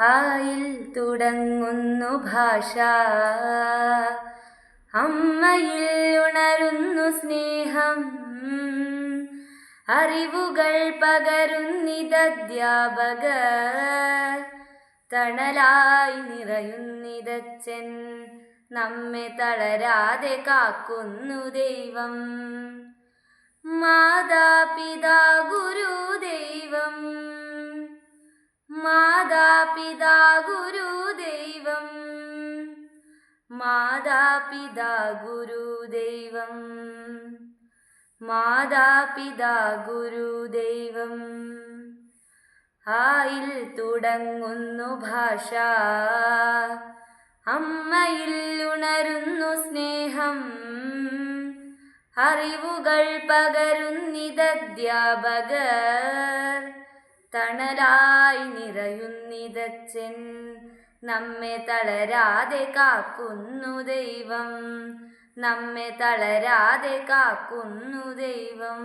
ആയിൽ തുടങ്ങുന്നു ഭാഷ. അമ്മയിൽ ഉണരുന്നു സ്നേഹം. അറിവുകൾ പകരുന്നിതധ്യാപകർ തണലായി നിറയുന്നിതച്ചൻ നമ്മെ തളരാതെ കാക്കുന്നു ദൈവം. മാതാപിതാ മാതാപിതാ ഗുരുദൈവം മാതാപിതാ ഗുരുദൈവം മാതാപിതാ ഗുരുദൈവം ആയിൽ തുടങ്ങുന്നു ഭാഷ. അമ്മയിൽ ഉണരുന്നു സ്നേഹം. അറിവുകൾ പകരുന്നിതധ്യാപകർ. തണലായി നിറയുന്നിതച്ചൻ നമ്മെ തളരാതെ കാക്കുന്നു ദൈവം. നമ്മെ തളരാതെ കാക്കുന്നു ദൈവം.